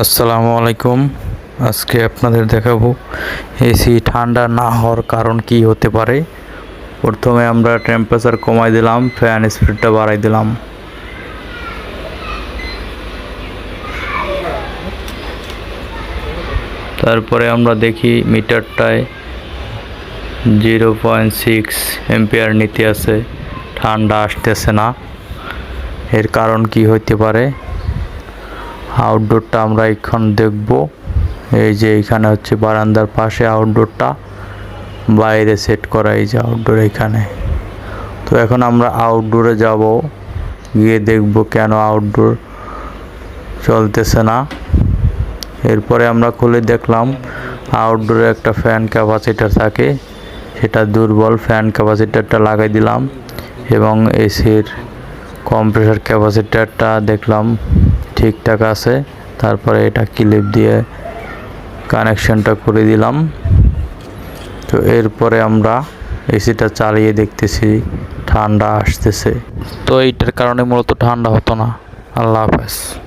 আসসালামু আলাইকুম। আজকে আপনাদের দেখাবো এসি ঠান্ডা না হওয়ার কারণ কি হতে পারে। প্রথমে আমরা টেম্পারেচার কমাই দিলাম ফ্যান স্পিডটা বাড়াই দিলাম। তারপরে আমরা দেখি মিটারটায় জিরো পয়েন্ট সিক্স এম্পিয়ার নিতে আছে, ঠান্ডা আসতেছে না। এর কারণ কি হইতে পারে? আউটডোরটা আমরা এখন দেখব। এই যে এখানে হচ্ছে বারান্দার পাশে আউটডোরটা বাইরে সেট করা এই যে আউটডোর এখানে। তো এখন আমরা আউটডোরে যাব। গিয়ে দেখব কেন আউটডোর চলতেছে না। এরপরে আমরা খুলে দেখলাম আউটডোরে একটা ফ্যান ক্যাপাসিটার থাকে। সেটা দুর্বল ফ্যান ক্যাপাসিটারটা লাগাই দিলাম এবং এসির কম্প্রেসার ক্যাপাসিটারটা দেখলাম। ঠিকঠাক আছে। তারপরে এটা ক্লিপ দিয়ে কানেকশনটা করে দিলাম। তো এরপরে আমরা এসিটা চালিয়ে দেখতেছি, ঠান্ডা আসতেছে। তো এইটার কারণে মূলত ঠান্ডা হতো না। আল্লাহ হাফেজ।